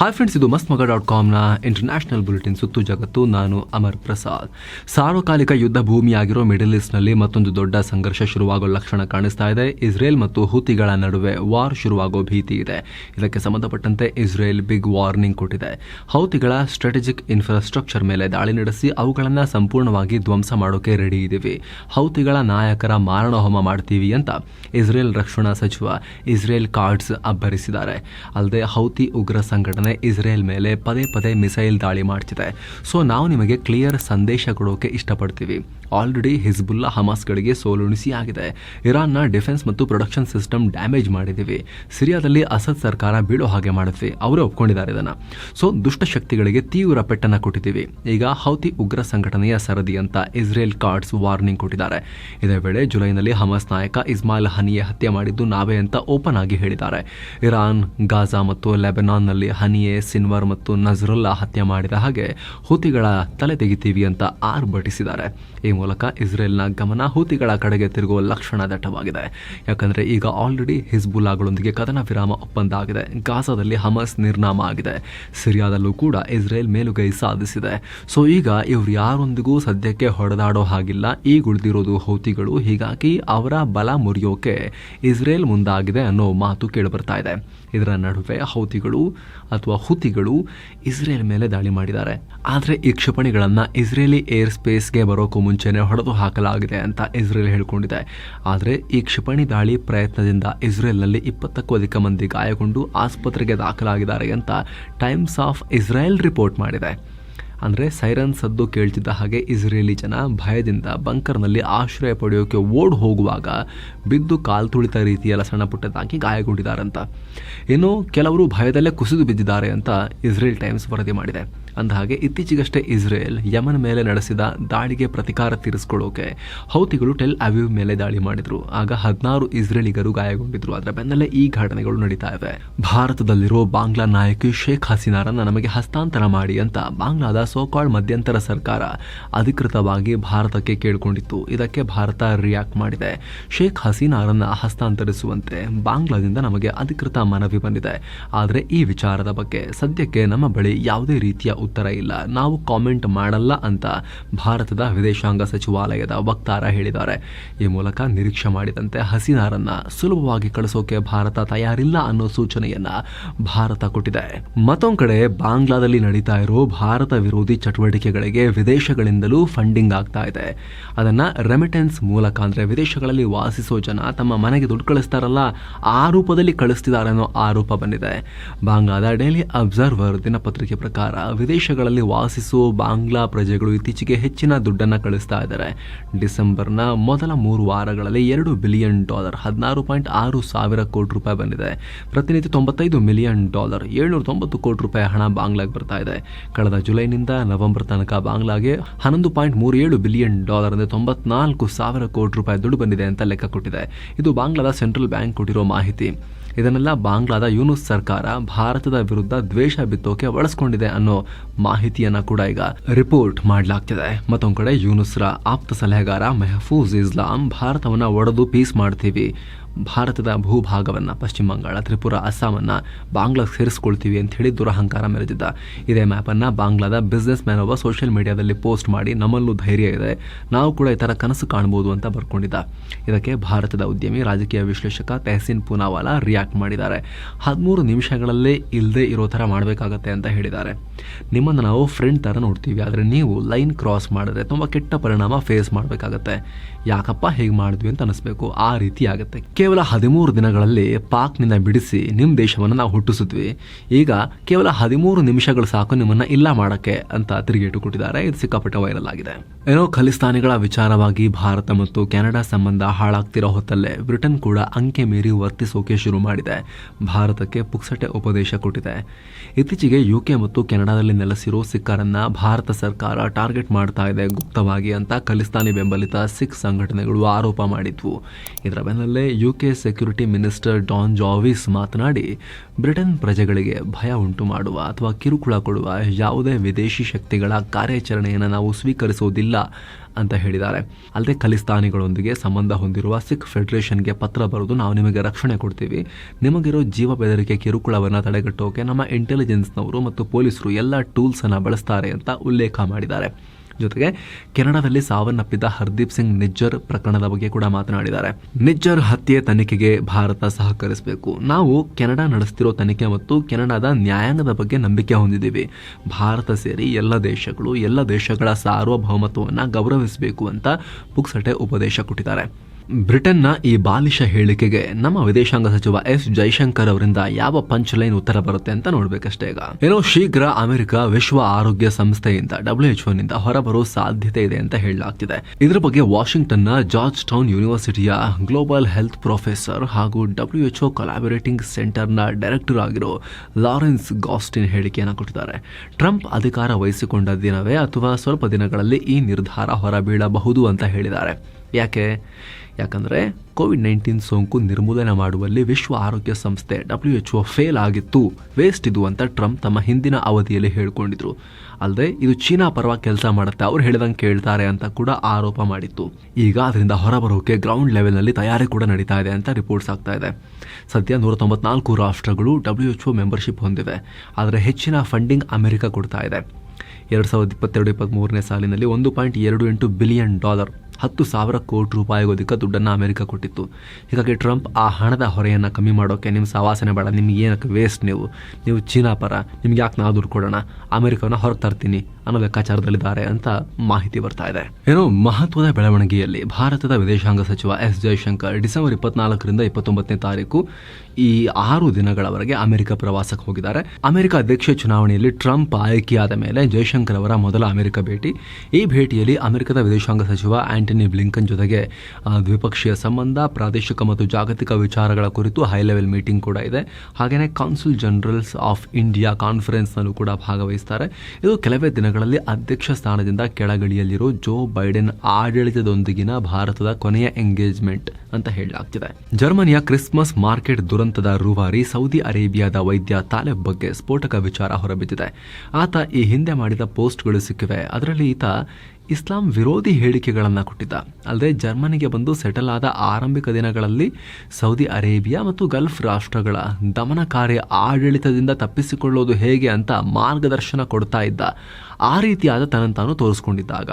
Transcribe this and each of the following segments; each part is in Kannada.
ಹಾಯ್ ಫ್ರೆಂಡ್ಸ್ ಇದು ಮಸ್ತ್ ಮಗ ಡಾಟ್ ಕಾಮ್ನ ಇಂಟರ್ನ್ಯಾಷನಲ್ ಬುಲೆಟಿನ್ ಸುತ್ತು ಜಗತ್ತು. ನಾನು ಅಮರ್ ಪ್ರಸಾದ್. ಸಾರ್ವಕಾಲಿಕ ಯುದ್ಧ ಭೂಮಿಯಾಗಿರೋ ಮಿಡಲ್ ಈಸ್ಟ್ನಲ್ಲಿ ಮತ್ತೊಂದು ದೊಡ್ಡ ಸಂಘರ್ಷ ಶುರುವಾಗೋ ಲಕ್ಷಣ ಕಾಣಿಸ್ತಾ ಇದೆ. ಇಸ್ರೇಲ್ ಮತ್ತು ಹೂತಿಗಳ ನಡುವೆ ವಾರ್ ಶುರುವಾಗೋ ಭೀತಿ ಇದೆ. ಇದಕ್ಕೆ ಸಂಬಂಧಪಟ್ಟಂತೆ ಇಸ್ರೇಲ್ ಬಿಗ್ ವಾರ್ನಿಂಗ್ ಕೊಟ್ಟಿದೆ. ಹೌತಿಗಳ ಸ್ಟ್ರಾಟಜಿಕ್ ಇನ್ಫ್ರಾಸ್ಟ್ರಕ್ಚರ್ ಮೇಲೆ ದಾಳಿ ನಡೆಸಿ ಅವುಗಳನ್ನು ಸಂಪೂರ್ಣವಾಗಿ ಧ್ವಂಸ ಮಾಡೋಕೆ ರೆಡಿ ಇದ್ದೀವಿ ಹೌತಿಗಳ ನಾಯಕರ ಮಾರಣ ಹೋಮ ಮಾಡ್ತೀವಿ ಅಂತ ಇಸ್ರೇಲ್ ರಕ್ಷಣಾ ಸಚಿವ ಇಸ್ರೇಲ್ ಕಾರ್ಡ್ಸ್ ಅಬ್ಬರಿಸಿದ್ದಾರೆ. ಅಲ್ಲದೆ ಹೌತಿ ಉಗ್ರ ಸಂಘಟನೆ ಇಸ್ರೇಲ್ ಮೇಲೆ ಪದೇ ಪದೇ ಮಿಸೈಲ್ ದಾಳಿ ಮಾಡ್ತಿದೆ. ಸೊ ನಾವು ನಿಮಗೆ ಕ್ಲಿಯರ್ ಸಂದೇಶ ಕೊಡೋಕೆ ಇಷ್ಟಪಡ್ತೀವಿ. ಆಲ್ರೆಡಿ ಹಿಜ್ಬುಲ್ಲಾ ಹಮಾಸ್ಗಳಿಗೆ ಸೋಲುಣಿಸಿ ಆಗಿದೆ ಇರಾನ್ನ ಡಿಫೆನ್ಸ್ ಮತ್ತು ಪ್ರೊಡಕ್ಷನ್ ಸಿಸ್ಟಮ್ ಡ್ಯಾಮೇಜ್ ಮಾಡಿದ್ದೀವಿ ಸಿರಿಯಾದಲ್ಲಿ ಅಸದ್ ಸರ್ಕಾರ ಬೀಳೋ ಹಾಗೆ ಮಾಡಿದ್ವಿ ಅವರು ಒಪ್ಕೊಂಡಿದ್ದಾರೆ ಇದನ್ನ. ಸೊ ದುಷ್ಟಶಕ್ತಿಗಳಿಗೆ ತೀವ್ರ ಪೆಟ್ಟನ್ನ ಕೊಟ್ಟಿದ್ದೀವಿ. ಈಗ ಹೌತಿ ಉಗ್ರ ಸಂಘಟನೆಯ ಸರದಿ ಅಂತ ಇಸ್ರೇಲ್ ಕಾರ್ಡ್ಸ್ ವಾರ್ನಿಂಗ್ ಕೊಟ್ಟಿದ್ದಾರೆ. ಇದೇ ವೇಳೆ ಜುಲೈನಲ್ಲಿ ಹಮಾಸ್ ನಾಯಕ ಇಸ್ಮಾಯಿಲ್ ಹನಿಯೆ ಹತ್ಯೆ ಮಾಡಿದ್ದು ನಾವೇ ಅಂತ ಓಪನ್ ಆಗಿ ಹೇಳಿದ್ದಾರೆ. ಇರಾನ್, ಗಾಜಾ ಮತ್ತು ಲೆಬನಾನ್ನಲ್ಲಿ ಹನಿಯೆ ಸಿನ್ವಾರ್ ಮತ್ತು ನಜ್ರುಲ್ಲಾ ಹತ್ಯೆ ಮಾಡಿದ ಹಾಗೆ ಹೂತಿಗಳ ತಲೆ ತೆಗಿತೀವಿ ಅಂತ ಆರ್ಭಟಿಸಿದ್ದಾರೆ. ಈ ಮೂಲಕ ಇಸ್ರೇಲ್ನ ಗಮನ ಹೂತಿಗಳ ಕಡೆಗೆ ತಿರುಗುವ ಲಕ್ಷಣ ದಟ್ಟವಾಗಿದೆ. ಯಾಕಂದರೆ ಈಗ ಆಲ್ರೆಡಿ ಹಿಜ್ಬುಲ್ಲಾಗಳೊಂದಿಗೆ ಕದನ ವಿರಾಮ ಒಪ್ಪಂದ ಆಗಿದೆ ಗಾಜಾದಲ್ಲಿ ಹಮಸ್ ನಿರ್ನಾಮ ಆಗಿದೆ. ಸಿರಿಯಾದಲ್ಲೂ ಕೂಡ ಇಸ್ರೇಲ್ ಮೇಲುಗೈ ಸಾಧಿಸಿದೆ. ಸೊ ಈಗ ಇವರು ಯಾರೊಂದಿಗೂ ಸದ್ಯಕ್ಕೆ ಹೊಡೆದಾಡೋ ಹಾಗಿಲ್ಲ. ಈಗ ಉಳಿದಿರೋದು ಹೌತಿಗಳು. ಹೀಗಾಗಿ ಅವರ ಬಲ ಮುರಿಯೋಕೆ ಇಸ್ರೇಲ್ ಮುಂದಾಗಿದೆ ಅನ್ನೋ ಮಾತು ಕೇಳಿಬರ್ತಾ ಇದೆ. ಇದರ ನಡುವೆ ಹೌತಿಗಳು ಅಥವಾ ಹುತಿಗಳು ಇಸ್ರೇಲ್ ಮೇಲೆ ದಾಳಿ ಮಾಡಿದ್ದಾರೆ. ಆದರೆ ಈ ಕ್ಷಿಪಣಿಗಳನ್ನು ಇಸ್ರೇಲಿ ಏರ್ ಸ್ಪೇಸ್ಗೆ ಬರೋಕ್ಕೂ ಮುಂಚೆನೇ ಹೊಡೆದು ಹಾಕಲಾಗಿದೆ ಅಂತ ಇಸ್ರೇಲ್ ಹೇಳಿಕೊಂಡಿದೆ. ಆದರೆ ಈ ಕ್ಷಿಪಣಿ ದಾಳಿ ಪ್ರಯತ್ನದಿಂದ ಇಸ್ರೇಲ್ನಲ್ಲಿ ಇಪ್ಪತ್ತಕ್ಕೂ ಅಧಿಕ ಮಂದಿ ಗಾಯಗೊಂಡು ಆಸ್ಪತ್ರೆಗೆ ದಾಖಲಾಗಿದ್ದಾರೆ ಅಂತ ಟೈಮ್ಸ್ ಆಫ್ ಇಸ್ರೇಲ್ ರಿಪೋರ್ಟ್ ಮಾಡಿದೆ. ಅಂದರೆ ಸೈರನ್ ಸದ್ದು ಕೇಳ್ತಿದ್ದ ಹಾಗೆ ಇಸ್ರೇಲಿ ಜನ ಭಯದಿಂದ ಬಂಕರ್ನಲ್ಲಿ ಆಶ್ರಯ ಪಡೆಯೋಕೆ ಓಡ್ ಹೋಗುವಾಗ ಬಿದ್ದು ಕಾಲು ತುಳಿತ ರೀತಿಯೆಲ್ಲ ಸಣ್ಣ ಪುಟ್ಟದಾಗಿ ಗಾಯಗೊಂಡಿದ್ದಾರಂತ. ಇನ್ನು ಕೆಲವರು ಭಯದಲ್ಲೇ ಕುಸಿದು ಬಿದ್ದಿದ್ದಾರೆ ಅಂತ ಇಸ್ರೇಲ್ ಟೈಮ್ಸ್ ವರದಿ ಮಾಡಿದೆ. ಅಂದಹಾಗೆ ಇತ್ತೀಚೆಗಷ್ಟೇ ಇಸ್ರೇಲ್ ಯಮನ್ ಮೇಲೆ ನಡೆಸಿದ ದಾಳಿಗೆ ಪ್ರತಿಕಾರ ತೀರಿಸಿಕೊಳ್ಳೋಕೆ ಹೌತಿಗಳು ಟೆಲ್ ಅವಿವ್ ಮೇಲೆ ದಾಳಿ ಮಾಡಿದ್ರು. ಆಗ ಹದಿನಾರು ಇಸ್ರೇಲಿಗರು ಗಾಯಗೊಂಡಿದ್ರು. ಅದರ ಬೆನ್ನಲ್ಲೇ ಈ ಘಟನೆಗಳು ನಡೀತಾ ಇವೆ. ಭಾರತದಲ್ಲಿರೋ ಬಾಂಗ್ಲಾ ನಾಯಕಿ ಶೇಖ್ ಹಸೀನಾರನ್ನ ನಮಗೆ ಹಸ್ತಾಂತರ ಮಾಡಿ ಅಂತ ಬಾಂಗ್ಲಾದ ಸೋಕಾಳ್ ಮಧ್ಯಂತರ ಸರ್ಕಾರ ಅಧಿಕೃತವಾಗಿ ಭಾರತಕ್ಕೆ ಕೇಳಿಕೊಂಡಿತ್ತು. ಇದಕ್ಕೆ ಭಾರತ ರಿಯಾಕ್ಟ್ ಮಾಡಿದೆ. ಶೇಖ್ ಹಸೀನಾರನ್ನ ಹಸ್ತಾಂತರಿಸುವಂತೆ ಬಾಂಗ್ಲಾದಿಂದ ನಮಗೆ ಅಧಿಕೃತ ಮನವಿ ಬಂದಿದೆ. ಆದರೆ ಈ ವಿಚಾರದ ಬಗ್ಗೆ ಸದ್ಯಕ್ಕೆ ನಮ್ಮ ಬಳಿ ಯಾವುದೇ ರೀತಿಯ ಉತ್ತರ ಇಲ್ಲ. ನಾವು ಕಾಮೆಂಟ್ ಮಾಡಲ್ಲ ಅಂತ ಭಾರತದ ವಿದೇಶಾಂಗ ಸಚಿವಾಲಯದ ವಕ್ತಾರ ಹೇಳಿದ್ದಾರೆ. ಈ ಮೂಲಕ ನಿರೀಕ್ಷೆ ಮಾಡಿದಂತೆ ಹಸೀನಾರನ್ನ ಸುಲಭವಾಗಿ ಕಳಿಸೋಕೆ ಭಾರತ ತಯಾರಿಲ್ಲ ಅನ್ನೋ ಸೂಚನೆಯನ್ನ ಭಾರತ ಕೊಟ್ಟಿದೆ. ಮತ್ತೊಂದು ಕಡೆ ಬಾಂಗ್ಲಾದಲ್ಲಿ ನಡೀತಾ ಇರೋ ಭಾರತ ವಿರೋಧಿ ಚಟುವಟಿಕೆಗಳಿಗೆ ವಿದೇಶಗಳಿಂದಲೂ ಫಂಡಿಂಗ್ ಆಗ್ತಾ ಇದೆ. ಅದನ್ನ ರೆಮಿಟೆನ್ಸ್ ಮೂಲಕ ಅಂದ್ರೆ ವಿದೇಶಗಳಲ್ಲಿ ವಾಸಿಸೋ ಜನ ತಮ್ಮ ಮನೆಗೆ ದುಡ್ಡು ಕಳಿಸ್ತಾರಲ್ಲ, ಆ ರೂಪದಲ್ಲಿ ಕಳಿಸ್ತಿದ್ದಾರೆ ಅನ್ನೋ ಆರೋಪ ಬಂದಿದೆ. ಬಾಂಗ್ಲಾದ ಡೈಲಿ ಅಬ್ಸರ್ವರ್ ದಿನಪತ್ರಿಕೆ ಪ್ರಕಾರ ವಿದೇಶಗಳಲ್ಲಿ ವಾಸಿಸುವ ಬಾಂಗ್ಲಾ ಪ್ರಜೆಗಳು ಇತ್ತೀಚೆಗೆ ಹೆಚ್ಚಿನ ದುಡ್ಡನ್ನು ಕಳಿಸ್ತಾ ಇದ್ದಾರೆ. ಡಿಸೆಂಬರ್ನ ಮೊದಲ ಮೂರು ವಾರಗಳಲ್ಲಿ ಎರಡು ಬಿಲಿಯನ್ ಡಾಲರ್, ಹದಿನಾರು ಪಾಯಿಂಟ್ ಆರು ಸಾವಿರ ಕೋಟಿ ರೂಪಾಯಿ ಬಂದಿದೆ. ಪ್ರತಿನಿತ್ಯ ತೊಂಬತ್ತೈದು ಮಿಲಿಯನ್ ಡಾಲರ್, ಏಳ್ನೂರ ತೊಂಬತ್ತು ಕೋಟಿ ರೂಪಾಯಿ ಹಣ ಬಾಂಗ್ಲಾಗೆ ಬರ್ತಾ ಇದೆ. ಕಳೆದ ಜುಲೈನಿಂದ ನವೆಂಬರ್ ತನಕ ಬಾಂಗ್ಲಾಗೆ ಹನ್ನೊಂದು ಪಾಯಿಂಟ್ ಮೂರು ಏಳು ಬಿಲಿಯನ್ ಡಾಲರ್ ಅಂದರೆ ತೊಂಬತ್ನಾಲ್ಕು ಸಾವಿರ ಕೋಟಿ ರೂಪಾಯಿ ದುಡ್ಡು ಬಂದಿದೆ ಅಂತ ಲೆಕ್ಕ ಕೊಟ್ಟಿದೆ. ಇದು ಬಾಂಗ್ಲಾದ ಸೆಂಟ್ರಲ್ ಬ್ಯಾಂಕ್ ಕೊಟ್ಟಿರೋ ಮಾಹಿತಿ. ಇದನ್ನೆಲ್ಲ ಬಾಂಗ್ಲಾದ ಯೂನುಸ್ ಸರ್ಕಾರ ಭಾರತದ ವಿರುದ್ಧ ದ್ವೇಷ ಬಿತ್ತೋಕೆ ಬಳಸ್ಕೊಂಡಿದೆ ಅನ್ನೋ ಮಾಹಿತಿಯನ್ನ ಕೂಡ ಈಗ ರಿಪೋರ್ಟ್ ಮಾಡಲಾಗ್ತಿದೆ. ಮತ್ತೊಂದು ಕಡೆ ಯೂನುಸ್ರ ಆಪ್ತ ಸಲಹೆಗಾರ ಮೆಹಫೂಜ್ ಇಸ್ಲಾಂ ಭಾರತವನ್ನ ಒಡೆದು ಪೀಸ್ ಮಾಡ್ತೀವಿ. ಭಾರತದ ಭೂಭಾಗವನ್ನು, ಪಶ್ಚಿಮ ಬಂಗಾಳ, ತ್ರಿಪುರ, ಅಸ್ಸಾಮನ್ನು ಬಾಂಗ್ಲಾ ಸೇರಿಸ್ಕೊಳ್ತೀವಿ ಅಂತ ಹೇಳಿ ದುರಹಂಕಾರ ಮೆರೆದಿದ್ದ. ಇದೇ ಮ್ಯಾಪನ್ನು ಬಾಂಗ್ಲಾದ ಬಿಸ್ನೆಸ್ ಮ್ಯಾನ್ ಒಬ್ಬ ಸೋಷಿಯಲ್ ಮೀಡಿಯಾದಲ್ಲಿ ಪೋಸ್ಟ್ ಮಾಡಿ ನಮ್ಮಲ್ಲೂ ಧೈರ್ಯ ಇದೆ. ನಾವು ಕೂಡ ಈ ಥರ ಕನಸು ಕಾಣ್ಬೋದು ಅಂತ ಬರ್ಕೊಂಡಿದ್ದ. ಇದಕ್ಕೆ ಭಾರತದ ಉದ್ಯಮಿ, ರಾಜಕೀಯ ವಿಶ್ಲೇಷಕ ತೆಹಸೀನ್ ಪೂನಾವಾಲಾ ರಿಯಾಕ್ಟ್ ಮಾಡಿದ್ದಾರೆ. ಹದಿಮೂರು ನಿಮಿಷಗಳಲ್ಲೇ ಇಲ್ಲದೆ ಇರೋ ಥರ ಮಾಡಬೇಕಾಗತ್ತೆ ಅಂತ ಹೇಳಿದ್ದಾರೆ. ನಿಮ್ಮನ್ನು ನಾವು ಫ್ರೆಂಡ್ ಥರ ನೋಡ್ತೀವಿ, ಆದರೆ ನೀವು ಲೈನ್ ಕ್ರಾಸ್ ಮಾಡಿದ್ರೆ ತುಂಬ ಕೆಟ್ಟ ಪರಿಣಾಮ ಫೇಸ್ ಮಾಡಬೇಕಾಗತ್ತೆ. ಯಾಕಪ್ಪ ಹೇಗೆ ಮಾಡಿದ್ವಿ ಅಂತ ಅನಿಸ್ಬೇಕು. ಆ ರೀತಿ ಆಗುತ್ತೆ. ಕೇವಲ ಹದಿಮೂರು ದಿನಗಳಲ್ಲಿ ಪಾಕ್ನಿಂದ ಬಿಡಿಸಿ ನಿಮ್ಮ ದೇಶವನ್ನು ನಾವು ಹುಟ್ಟಿಸಿದ್ವಿ ಈಗ ಕೇವಲ ಹದಿಮೂರು ನಿಮಿಷಗಳು ಸಾಕು ನಿಮ್ಮನ್ನ ಇಲ್ಲ ಮಾಡಕ್ಕೆ ಅಂತ ತಿರುಗೇಟು ಕೊಟ್ಟಿದ್ದಾರೆ ಇದು ಸಿಕ್ಕಾಪಟ್ಟೆ ವೈರಲ್ ಆಗಿದೆ. ಏನೋ ಖಲಿಸ್ತಾನಿಗಳ ವಿಚಾರವಾಗಿ ಭಾರತ ಮತ್ತು ಕೆನಡಾ ಸಂಬಂಧ ಹಾಳಾಗ್ತಿರೋ ಹೊತ್ತಲ್ಲೇ ಬ್ರಿಟನ್ ಕೂಡ ಅಂಕೆ ಮೀರಿ ವರ್ತಿಸೋಕೆ ಶುರು ಮಾಡಿದೆ. ಭಾರತಕ್ಕೆ ಪುಕ್ಸಟೆ ಉಪದೇಶ ಕೊಟ್ಟಿದೆ. ಇತ್ತೀಚೆಗೆ ಯುಕೆ ಮತ್ತು ಕೆನಡಾದಲ್ಲಿ ನೆಲೆಸಿರೋ ಸಿಖ್ಖರನ್ನ ಭಾರತ ಸರ್ಕಾರ ಟಾರ್ಗೆಟ್ ಮಾಡ್ತಾ ಇದೆ ಗುಪ್ತವಾಗಿ ಅಂತ ಖಲಿಸ್ತಾನಿ ಬೆಂಬಲಿತ ಸಿಖ್ ಸಂಘಟನೆಗಳು ಆರೋಪ ಮಾಡಿದ್ವು. ಇದರ ಬೆನ್ನಲ್ಲೇ ಯುಕೆ ಸೆಕ್ಯೂರಿಟಿ ಮಿನಿಸ್ಟರ್ ಡಾನ್ ಜಾವಿಸ್ ಮಾತನಾಡಿ, ಬ್ರಿಟನ್ ಪ್ರಜೆಗಳಿಗೆ ಭಯ ಉಂಟು ಮಾಡುವ ಅಥವಾ ಕಿರುಕುಳ ಕೊಡುವ ಯಾವುದೇ ವಿದೇಶಿ ಶಕ್ತಿಗಳ ಕಾರ್ಯಾಚರಣೆಯನ್ನು ನಾವು ಸ್ವೀಕರಿಸುವುದಿಲ್ಲ ಅಂತ ಹೇಳಿದ್ದಾರೆ. ಅಲ್ಲದೆ ಖಲಿಸ್ತಾನಿಗಳೊಂದಿಗೆ ಸಂಬಂಧ ಹೊಂದಿರುವ ಸಿಖ್ ಫೆಡರೇಷನ್ಗೆ ಪತ್ರ ಬರೆದು ನಾವು ನಿಮಗೆ ರಕ್ಷಣೆ ಕೊಡ್ತೀವಿ. ನಿಮಗಿರೋ ಜೀವ ಬೆದರಿಕೆ ಕಿರುಕುಳವನ್ನು ತಡೆಗಟ್ಟೋಕೆ ನಮ್ಮ ಇಂಟೆಲಿಜೆನ್ಸ್ನವರು ಮತ್ತು ಪೊಲೀಸರು ಎಲ್ಲ ಟೂಲ್ಸನ್ನು ಬಳಸ್ತಾರೆ ಅಂತ ಉಲ್ಲೇಖ ಮಾಡಿದ್ದಾರೆ. ಜೊತೆಗೆ ಕೆನಡಾದಲ್ಲಿ ಸಾವನ್ನಪ್ಪಿದ್ದ ಹರ್ದೀಪ್ ಸಿಂಗ್ ನಿಜ್ಜರ್ ಪ್ರಕರಣದ ಬಗ್ಗೆ ಕೂಡ ಮಾತನಾಡಿದ್ದಾರೆ. ನಿಜ್ಜರ್ ಹತ್ಯೆ ತನಿಖೆಗೆ ಭಾರತ ಸಹಕರಿಸಬೇಕು. ನಾವು ಕೆನಡಾ ನಡೆಸ್ತಿರೋ ತನಿಖೆ ಮತ್ತು ಕೆನಡಾದ ನ್ಯಾಯಾಂಗದ ಬಗ್ಗೆ ನಂಬಿಕೆ ಹೊಂದಿದ್ದೀವಿ. ಭಾರತ ಸೇರಿ ಎಲ್ಲ ದೇಶಗಳು, ಎಲ್ಲ ದೇಶಗಳ ಸಾರ್ವಭೌಮತ್ವವನ್ನು ಗೌರವಿಸಬೇಕು ಅಂತ ಪುಕ್ಸಟೆ ಉಪದೇಶ ಕೊಟ್ಟಿದ್ದಾರೆ. ಬ್ರಿಟನ್ನ ಈ ಬಾಲಿಷ ಹೇಳಿಕೆಗೆ ನಮ್ಮ ವಿದೇಶಾಂಗ ಸಚಿವ ಎಸ್ ಜೈಶಂಕರ್ ಅವರಿಂದ ಯಾವ ಪಂಚ್ ಲೈನ್ ಉತ್ತರ ಬರುತ್ತೆ ಅಂತ ನೋಡ್ಬೇಕಷ್ಟೇ ಈಗ. ಏನೋ ಶೀಘ್ರ ಅಮೆರಿಕ ವಿಶ್ವ ಆರೋಗ್ಯ ಸಂಸ್ಥೆಯಿಂದ ಡಬ್ಲ್ಯೂ ನಿಂದ ಹೊರಬರೋ ಸಾಧ್ಯತೆ ಇದೆ ಅಂತ ಹೇಳಲಾಗ್ತಿದೆ. ಇದರ ಬಗ್ಗೆ ವಾಷಿಂಗ್ಟನ್ನ ಜಾರ್ಜ್ ಟೌನ್ ಯೂನಿವರ್ಸಿಟಿಯ ಗ್ಲೋಬಲ್ ಹೆಲ್ತ್ ಪ್ರೊಫೆಸರ್ ಹಾಗೂ ಡಬ್ಲ್ಯೂ ಎಚ್ಒ ಸೆಂಟರ್ ಸೆಂಟರ್ನ ಡೈರೆಕ್ಟರ್ ಆಗಿರೋ ಲಾರೆನ್ಸ್ ಗಾಸ್ಟಿನ್ ಹೇಳಿಕೆಯನ್ನು ಕೊಟ್ಟಿದ್ದಾರೆ. ಟ್ರಂಪ್ ಅಧಿಕಾರ ವಹಿಸಿಕೊಂಡ ದಿನವೇ ಅಥವಾ ಸ್ವಲ್ಪ ದಿನಗಳಲ್ಲಿ ಈ ನಿರ್ಧಾರ ಹೊರಬೀಳಬಹುದು ಅಂತ ಹೇಳಿದ್ದಾರೆ. ಯಾಕೆ? ಯಾಕಂದರೆ ಕೋವಿಡ್ ನೈನ್ಟೀನ್ ಸೋಂಕು ನಿರ್ಮೂಲನೆ ಮಾಡುವಲ್ಲಿ ವಿಶ್ವ ಆರೋಗ್ಯ ಸಂಸ್ಥೆ ಡಬ್ಲ್ಯೂ ಎಚ್ ಒ ಫೇಲ್ ಆಗಿತ್ತು. ವೇಸ್ಟ್ ಇದು ಅಂತ ಟ್ರಂಪ್ ತಮ್ಮ ಹಿಂದಿನ ಅವಧಿಯಲ್ಲಿ ಹೇಳ್ಕೊಂಡಿದ್ರು. ಅಲ್ಲದೆ ಇದು ಚೀನಾ ಪರವಾಗಿ ಕೆಲಸ ಮಾಡುತ್ತೆ ಅವ್ರು ಹೇಳಿದಂಗೆ ಕೇಳ್ತಾರೆ ಅಂತ ಕೂಡ ಆರೋಪ ಮಾಡಿತ್ತು. ಈಗ ಅದರಿಂದ ಹೊರಬರೋಕೆ ಗ್ರೌಂಡ್ ಲೆವೆಲ್ನಲ್ಲಿ ತಯಾರಿ ಕೂಡ ನಡೀತಾ ಇದೆ ಅಂತ ರಿಪೋರ್ಟ್ಸ್ ಆಗ್ತಾ ಇದೆ. ಸದ್ಯ ನೂರ ತೊಂಬತ್ನಾಲ್ಕು ರಾಷ್ಟ್ರಗಳು ಡಬ್ಲ್ಯೂ ಎಚ್ ಒ ಮೆಂಬರ್ಶಿಪ್ ಹೊಂದಿವೆ. ಆದರೆ ಹೆಚ್ಚಿನ ಫಂಡಿಂಗ್ ಅಮೆರಿಕ ಕೊಡ್ತಾ ಇದೆ. ಎರಡು ಸಾವಿರದ ಇಪ್ಪತ್ತೆರಡು ಇಪ್ಪತ್ತ್ಮೂರನೇ ಸಾಲಿನಲ್ಲಿ ಒಂದು ಪಾಯಿಂಟ್ ಎರಡು ಎಂಟು ಬಿಲಿಯನ್ ಡಾಲರ್ ಹತ್ತು ಸಾವಿರ ಕೋಟಿ ರೂಪಾಯಿಗೂ ಅಧಿಕ ದುಡ್ಡನ್ನು ಅಮೆರಿಕ ಕೊಟ್ಟಿತ್ತು. ಹೀಗಾಗಿ ಟ್ರಂಪ್ ಆ ಹಣದ ಹೊರೆಯನ್ನು ಕಮ್ಮಿ ಮಾಡೋಕ್ಕೆ ನಿಮ್ಮ ಸವಾಸನೆ ಬೇಡ, ನಿಮ್ಗೆ ಏನಕ್ಕೆ ವೇಸ್ಟ್ ನೀವು? ನೀವು ಚೀನಾ ಪರ, ನಿಮ್ಗೆ ಯಾಕೆ ನಾವು ದುಡ್ಡು ಕೊಡೋಣ? ಅಮೆರಿಕವನ್ನ ಹೊರಗೆ ತರ್ತೀನಿ ಅನ್ನೋ ಲೆಕ್ಕಾಚಾರದಲ್ಲಿದ್ದಾರೆ ಅಂತ ಮಾಹಿತಿ ಬರ್ತಾ ಇದೆ. ಏನೋ ಮಹತ್ವದ ಬೆಳವಣಿಗೆಯಲ್ಲಿ ಭಾರತದ ವಿದೇಶಾಂಗ ಸಚಿವ ಎಸ್ ಜಯಶಂಕರ್ ಡಿಸೆಂಬರ್ ಇಪ್ಪತ್ನಾಲ್ಕರಿಂದ ಇಪ್ಪತ್ತೊಂಬತ್ತನೇ ತಾರೀಕು ಈ ಆರು ದಿನಗಳವರೆಗೆ ಅಮೆರಿಕ ಪ್ರವಾಸಕ್ಕೆ ಹೋಗಿದ್ದಾರೆ. ಅಮೆರಿಕ ಅಧ್ಯಕ್ಷ ಚುನಾವಣೆಯಲ್ಲಿ ಟ್ರಂಪ್ ಆಯ್ಕೆಯಾದ ಮೇಲೆ ಜಯಶಂಕರ್ ಅವರ ಮೊದಲ ಅಮೆರಿಕ ಭೇಟಿ. ಈ ಭೇಟಿಯಲ್ಲಿ ಅಮೆರಿಕದ ವಿದೇಶಾಂಗ ಸಚಿವ ಆಂಟನಿ ಬ್ಲಿಂಕನ್ ಜೊತೆಗೆ ದ್ವಿಪಕ್ಷೀಯ ಸಂಬಂಧ, ಪ್ರಾದೇಶಿಕ ಮತ್ತು ಜಾಗತಿಕ ವಿಚಾರಗಳ ಕುರಿತು ಹೈ ಲೆವೆಲ್ ಮೀಟಿಂಗ್ ಕೂಡ ಇದೆ. ಹಾಗೆಯೇ ಕೌನ್ಸಿಲ್ ಜನರಲ್ಸ್ ಆಫ್ ಇಂಡಿಯಾ ಕಾನ್ಫರೆನ್ಸ್ನಲ್ಲೂ ಕೂಡ ಭಾಗವಹಿಸ್ತಾರೆ. ಇದು ಕೆಲವೇ ದಿನಗಳಲ್ಲಿ ಅಧ್ಯಕ್ಷ ಸ್ಥಾನದಿಂದ ಕೆಳಗಡಿಯಲ್ಲಿರೋ ಜೋ ಬೈಡೆನ್ ಆಡಳಿತದೊಂದಿಗಿನ ಭಾರತದ ಕೊನೆಯ ಎಂಗೇಜ್ಮೆಂಟ್ ಅಂತ ಹೇಳಲಾಗ್ತಿದೆ. ಜರ್ಮನಿಯ ಕ್ರಿಸ್ಮಸ್ ಮಾರ್ಕೆಟ್ ದುರಂತದ ರೂವಾರಿ ಸೌದಿ ಅರೇಬಿಯಾದ ವೈದ್ಯ ತಾಲೆಬ್ ಬಗ್ಗೆ ಸ್ಫೋಟಕ ವಿಚಾರ ಹೊರಬಿದ್ದಿದೆ. ಆತ ಈ ಹಿಂದೆ ಮಾಡಿದ ಪೋಸ್ಟ್ಗಳು ಸಿಕ್ಕಿವೆ. ಅದರಲ್ಲಿ ಈತ ಇಸ್ಲಾಂ ವಿರೋಧಿ ಹೇಳಿಕೆಗಳನ್ನು ಕೊಟ್ಟಿದ್ದ. ಅಲ್ಲದೆ ಜರ್ಮನಿಗೆ ಬಂದು ಸೆಟಲ್ ಆದ ಆರಂಭಿಕ ದಿನಗಳಲ್ಲಿ ಸೌದಿ ಅರೇಬಿಯಾ ಮತ್ತು ಗಲ್ಫ್ ರಾಷ್ಟ್ರಗಳ ದಮನಕಾರಿ ಆಡಳಿತದಿಂದ ತಪ್ಪಿಸಿಕೊಳ್ಳೋದು ಹೇಗೆ ಅಂತ ಮಾರ್ಗದರ್ಶನ ಕೊಡ್ತಾ ಇದ್ದ. ಆ ರೀತಿಯಾದ ತನ್ನ ತಾನು ತೋರಿಸ್ಕೊಂಡಿದ್ದಾಗ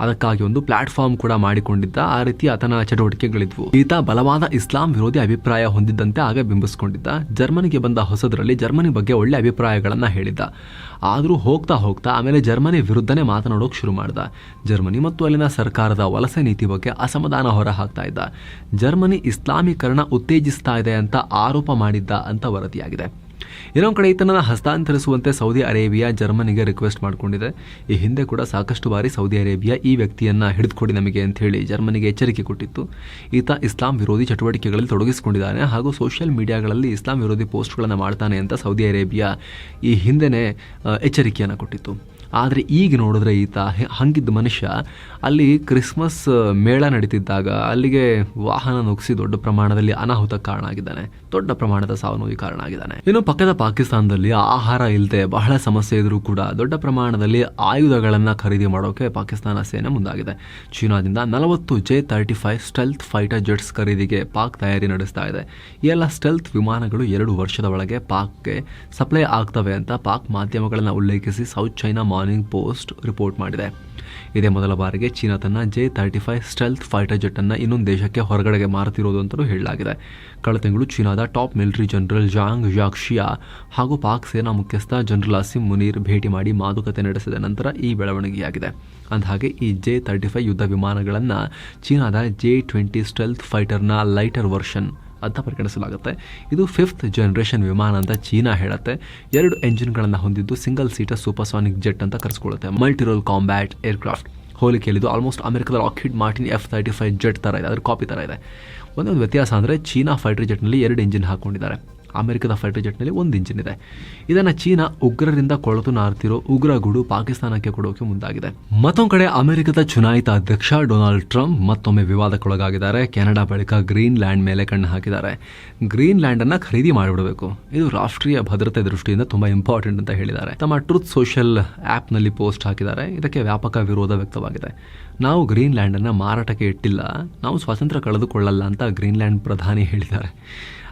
ಅದಕ್ಕಾಗಿ ಒಂದು ಪ್ಲಾಟ್ಫಾರ್ಮ್ ಕೂಡ ಮಾಡಿಕೊಂಡಿದ್ದ. ಆ ರೀತಿ ಆತನ ಚಟುವಟಿಕೆಗಳಿದ್ವು. ಈತ ಬಲವಾದ ಇಸ್ಲಾಂ ವಿರೋಧಿ ಅಭಿಪ್ರಾಯ ಹೊಂದಿದ್ದಂತೆ ಆಗ ಬಿಂಬಿಸಿಕೊಂಡಿದ್ದ. ಜರ್ಮನಿಗೆ ಬಂದ ಹೊಸದರಲ್ಲಿ ಜರ್ಮನಿ ಬಗ್ಗೆ ಒಳ್ಳೆ ಅಭಿಪ್ರಾಯಗಳನ್ನ ಹೇಳಿದ್ದ. ಆದರೂ ಹೋಗ್ತಾ ಹೋಗ್ತಾ ಆಮೇಲೆ ಜರ್ಮನಿ ವಿರುದ್ಧನೇ ಮಾತನಾಡೋಕೆ ಶುರು ಮಾಡ್ದ. ಜರ್ಮನಿ ಮತ್ತು ಅಲ್ಲಿನ ಸರ್ಕಾರದ ವಲಸೆ ನೀತಿ ಬಗ್ಗೆ ಅಸಮಾಧಾನ ಹೊರ ಹಾಕ್ತಾ ಇದ್ದ. ಜರ್ಮನಿ ಇಸ್ಲಾಮೀಕರಣ ಉತ್ತೇಜಿಸ್ತಾ ಇದೆ ಅಂತ ಆರೋಪ ಮಾಡಿದ್ದ ಅಂತ ವರದಿಯಾಗಿದೆ. ಇನ್ನೊಂದು ಕಡೆ ಈತನನ್ನು ಹಸ್ತಾಂತರಿಸುವಂತೆ ಸೌದಿ ಅರೇಬಿಯಾ ಜರ್ಮನಿಗೆ ರಿಕ್ವೆಸ್ಟ್ ಮಾಡಿಕೊಂಡಿದೆ. ಈ ಹಿಂದೆ ಕೂಡ ಸಾಕಷ್ಟು ಬಾರಿ ಸೌದಿ ಅರೇಬಿಯಾ ಈ ವ್ಯಕ್ತಿಯನ್ನು ಹಿಡಿದುಕೊಡಿ ನಮಗೆ ಅಂತ ಹೇಳಿ ಜರ್ಮನಿಗೆ ಎಚ್ಚರಿಕೆ ಕೊಟ್ಟಿತ್ತು. ಈತ ಇಸ್ಲಾಂ ವಿರೋಧಿ ಚಟುವಟಿಕೆಗಳಲ್ಲಿ ತೊಡಗಿಸಿಕೊಂಡಿದ್ದಾನೆ ಹಾಗೂ ಸೋಷಿಯಲ್ ಮೀಡಿಯಾಗಳಲ್ಲಿ ಇಸ್ಲಾಂ ವಿರೋಧಿ ಪೋಸ್ಟ್ಗಳನ್ನು ಮಾಡ್ತಾನೆ ಅಂತ ಸೌದಿ ಅರೇಬಿಯಾ ಈ ಹಿಂದೆನೇ ಎಚ್ಚರಿಕೆಯನ್ನು ಕೊಟ್ಟಿತ್ತು. ಆದರೆ ಈಗ ನೋಡಿದ್ರೆ ಈತ ಹಂಗಿದ್ದ ಮನುಷ್ಯ ಅಲ್ಲಿ ಕ್ರಿಸ್ಮಸ್ ಮೇಳ ನಡೀತಿದ್ದಾಗ ಅಲ್ಲಿಗೆ ವಾಹನ ನುಗ್ಗಿಸಿ ದೊಡ್ಡ ಪ್ರಮಾಣದಲ್ಲಿ ಅನಾಹುತ ಕಾರಣ ಆಗಿದ್ದಾನೆ. ದೊಡ್ಡ ಪ್ರಮಾಣದ ಸಾವು ನೋವಿಗೆ ಕಾರಣ ಆಗಿದ್ದಾನೆ. ಇನ್ನು ಪಕ್ಕದ ಪಾಕಿಸ್ತಾನದಲ್ಲಿ ಆಹಾರ ಇಲ್ಲದೆ ಬಹಳ ಸಮಸ್ಯೆ ಇದ್ರೂ ಕೂಡ ದೊಡ್ಡ ಪ್ರಮಾಣದಲ್ಲಿ ಆಯುಧಗಳನ್ನು ಖರೀದಿ ಮಾಡೋಕೆ ಪಾಕಿಸ್ತಾನ ಸೇನೆ ಮುಂದಾಗಿದೆ. ಚೀನಾದಿಂದ ನಲವತ್ತು J thirty five stealth fighter jets ಖರೀದಿಗೆ ಪಾಕ್ ತಯಾರಿ ನಡೆಸ್ತಾ ಇದೆ. ಎಲ್ಲ ಸ್ಟೆಲ್ತ್ ವಿಮಾನಗಳು ಎರಡು ವರ್ಷದ ಒಳಗೆ ಪಾಕ್ಗೆ ಸಪ್ಲೈ ಆಗ್ತವೆ ಅಂತ ಪಾಕ್ ಮಾಧ್ಯಮಗಳನ್ನು ಉಲ್ಲೇಖಿಸಿ South China Morning Post report ಮಾಡಿದೆ. ಇದೇ ಮೊದಲ ಬಾರಿಗೆ ಚೀನಾ ತನ್ನ J thirty five stealth fighter ಜೆಟ್ಟನ್ನು ಇನ್ನೊಂದು ದೇಶಕ್ಕೆ ಹೊರಗಡೆಗೆ ಮಾರುತ್ತಿರೋದು ಅಂತಲೂ ಹೇಳಲಾಗಿದೆ. ಕಳೆದ ತಿಂಗಳು ಚೀನಾದ top military general Zhang Youxia ಹಾಗೂ ಪಾಕ್ ಸೇನಾ ಮುಖ್ಯಸ್ಥ ಜನರಲ್ ಅಸಿಮ್ ಮುನೀರ್ ಭೇಟಿ ಮಾಡಿ ಮಾತುಕತೆ ನಡೆಸಿದ ನಂತರ ಈ ಬೆಳವಣಿಗೆಯಾಗಿದೆ. ಅಂದಹಾಗೆ, ಈ ಜೆ ತರ್ಟಿ ಫೈವ್ ಯುದ್ಧ ವಿಮಾನಗಳನ್ನು ಚೀನಾದ ಜೆ ಟ್ವೆಂಟಿ ಸ್ಟೆಲ್ತ್ ಫೈಟರ್ನ ಲೈಟರ್ ವರ್ಷನ್ ಅಂತ ಪರಿಗಣಿಸಲಾಗುತ್ತೆ. ಇದು ಫಿಫ್ತ್ ಜನರೇಷನ್ ವಿಮಾನ ಅಂತ ಚೀನಾ ಹೇಳುತ್ತೆ. ಎರಡು ಎಂಜಿನ್ಗಳನ್ನು ಹೊಂದಿದ್ದು ಸಿಂಗಲ್ ಸೀಟರ್ ಸೂಪರ್ಸಾನಿಕ್ ಜೆಟ್ ಅಂತ ಕರೆಸ್ಕೊಳ್ಳುತ್ತೆ. ಮಲ್ಟಿರೋಲ್ ಕಾಂಬ್ಯಾಟ್ ಏರ್ಕ್ರಾಫ್ಟ್ ಹೋಲಿಕೆಯಲ್ಲಿದ್ದು ಆಲ್ಮೋಸ್ಟ್ ಅಮೆರಿಕದ Lockheed Martin F thirty five jet ಥರ ಇದೆ. ಅದರ ಕಾಪಿ ಥರ ಇದೆ. ಒಂದೊಂದು ವ್ಯತ್ಯಾಸ ಅಂದರೆ ಚೀನಾ ಫೈಟರ್ ಜೆಟ್ನಲ್ಲಿ ಎರಡು ಇಂಜಿನ್ ಹಾಕೊಂಡಿದ್ದಾರೆ. ಅಮೆರಿಕದ ಫೈಟರ್ ಜೆಟ್ನಲ್ಲಿ ಒಂದು ಇಂಜಿನ್ ಇದೆ. ಇದನ್ನು ಚೀನಾ ಉಗ್ರರಿಂದ ಕೊಳತು ನಾರ್ತಿರೋ ಉಗ್ರ ಗುಡು ಪಾಕಿಸ್ತಾನಕ್ಕೆ ಕೊಡೋಕೆ ಮುಂದಾಗಿದೆ. ಮತ್ತೊಂದು ಕಡೆ ಅಮೆರಿಕದ ಚುನಾಯಿತ ಅಧ್ಯಕ್ಷ ಡೊನಾಲ್ಡ್ ಟ್ರಂಪ್ ಮತ್ತೊಮ್ಮೆ ವಿವಾದಕ್ಕೊಳಗಾಗಿದ್ದಾರೆ. ಕೆನಡಾ ಬಳಿಕ ಗ್ರೀನ್ ಲ್ಯಾಂಡ್ ಮೇಲೆ ಕಣ್ಣು ಹಾಕಿದ್ದಾರೆ. ಗ್ರೀನ್ ಲ್ಯಾಂಡ್ ಅನ್ನ ಖರೀದಿ ಮಾಡಿಬಿಡಬೇಕು. ಇದು ರಾಷ್ಟ್ರೀಯ ಭದ್ರತೆ ದೃಷ್ಟಿಯಿಂದ ತುಂಬಾ ಇಂಪಾರ್ಟೆಂಟ್ ಅಂತ ಹೇಳಿದ್ದಾರೆ. ತಮ್ಮ ಟ್ರೂತ್ ಸೋಷಿಯಲ್ ಆಪ್ನಲ್ಲಿ ಪೋಸ್ಟ್ ಹಾಕಿದ್ದಾರೆ. ಇದಕ್ಕೆ ವ್ಯಾಪಕ ವಿರೋಧ ವ್ಯಕ್ತವಾಗಿದೆ. ನಾವು ಗ್ರೀನ್ ಲ್ಯಾಂಡನ್ನು ಮಾರಾಟಕ್ಕೆ ಇಟ್ಟಿಲ್ಲ. ನಾವು ಸ್ವಾತಂತ್ರ್ಯ ಕಳೆದುಕೊಳ್ಳಲ್ಲ ಅಂತ ಗ್ರೀನ್ಲ್ಯಾಂಡ್ ಪ್ರಧಾನಿ ಹೇಳಿದ್ದಾರೆ.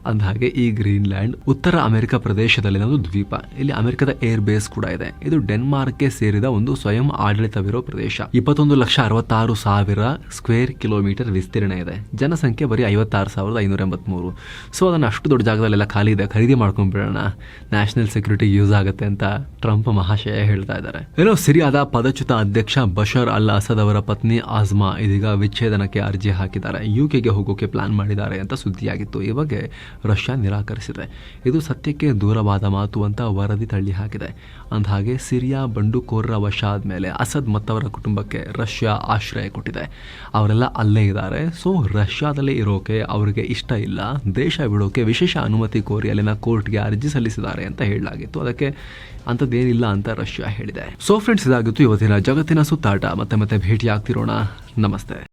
ಅಂದಹಾಗೆ ಈ ಗ್ರೀನ್ಲ್ಯಾಂಡ್ ಉತ್ತರ ಅಮೆರಿಕ ಪ್ರದೇಶದಲ್ಲಿನ ಒಂದು ದ್ವೀಪ. ಇಲ್ಲಿ ಅಮೆರಿಕದ ಏರ್ ಬೇಸ್ ಕೂಡ ಇದೆ. ಇದು ಡೆನ್ಮಾರ್ಕ್ಗೆ ಸೇರಿದ ಒಂದು ಸ್ವಯಂ ಆಡಳಿತವಿರೋ ಪ್ರದೇಶ. ಇಪ್ಪತ್ತೊಂದು ಲಕ್ಷ ಅರವತ್ತಾರು ಸಾವಿರ ಸ್ಕ್ವೇರ್ ಕಿಲೋಮೀಟರ್ ವಿಸ್ತೀರ್ಣ ಇದೆ. ಜನಸಂಖ್ಯೆ ಬರೀ ಐವತ್ತಾರು ಸಾವಿರದ ಐನೂರ ಎಂಬತ್ಮೂರು. ಸೊ, ಅದನ್ನು ಅಷ್ಟು ದೊಡ್ಡ ಜಾಗದಲ್ಲೆಲ್ಲ ಖಾಲಿ ಇದೆ. ಖರೀದಿ ಮಾಡ್ಕೊಂಡ್ಬಿಡೋಣ ನ್ಯಾಷನಲ್ ಸೆಕ್ಯೂರಿಟಿ ಯೂಸ್ ಆಗುತ್ತೆ ಅಂತ ಟ್ರಂಪ್ ಮಹಾಶಯ ಹೇಳ್ತಾ ಇದ್ದಾರೆ. ಏನೋ ಸಿರಿಯಾದ ಪದಚ್ಯುತ ಅಧ್ಯಕ್ಷ ಬಶರ್ ಅಲ್ ಅಸದ್ ಅವರ ಪತ್ನಿ ಆಜ್ಮಾ ಇದೀಗ ವಿಚ್ಛೇದನಕ್ಕೆ ಅರ್ಜಿ ಹಾಕಿದ್ದಾರೆ. ಯುಕೆಗೆ ಹೋಗೋಕೆ ಪ್ಲಾನ್ ಮಾಡಿದ್ದಾರೆ ಅಂತ ಸುದ್ದಿಯಾಗಿತ್ತು. ಈ ಬಗ್ಗೆ ರಷ್ಯಾ ನಿರಾಕರಿಸಿದೆ. ಇದು ಸತ್ಯಕ್ಕೆ ದೂರವಾದ ಮಾತು ಅಂತ ವರದಿ ತಳ್ಳಿ ಹಾಕಿದೆ. ಅಂದಹಾಗೆ, ಸಿರಿಯಾ ಬಂಡುಕೋರರ ವಶ ಆದಮೇಲೆ ಅಸದ್ ಮತ್ತವರ ಕುಟುಂಬಕ್ಕೆ ರಷ್ಯಾ ಆಶ್ರಯ ಕೊಟ್ಟಿದೆ. ಅವರೆಲ್ಲ ಅಲ್ಲೇ ಇದ್ದಾರೆ. ಸೊ, ರಷ್ಯಾದಲ್ಲೇ ಇರೋಕೆ ಅವರಿಗೆ ಇಷ್ಟ ಇಲ್ಲ. ದೇಶ ಬಿಡೋಕೆ ವಿಶೇಷ ಅನುಮತಿ ಕೋರಿ ಅಲ್ಲಿನ ಕೋರ್ಟ್ಗೆ ಅರ್ಜಿ ಸಲ್ಲಿಸಿದ್ದಾರೆ ಅಂತ ಹೇಳಲಾಗಿತ್ತು. ಅದಕ್ಕೆ ಅಂಥದ್ದೇನಿಲ್ಲ ಅಂತ ರಷ್ಯಾ ಹೇಳಿದೆ. ಸೊ, ಫ್ರೆಂಡ್ಸ್, ಇದಾಗಿತ್ತು ಇವತ್ತಿನ ಜಗತ್ತಿನ ಸುತ್ತಾಟ. ಮತ್ತೆ ಮತ್ತೆ ಭೇಟಿ ಆಗ್ತಿರೋಣ ನಮಸ್ತೆ.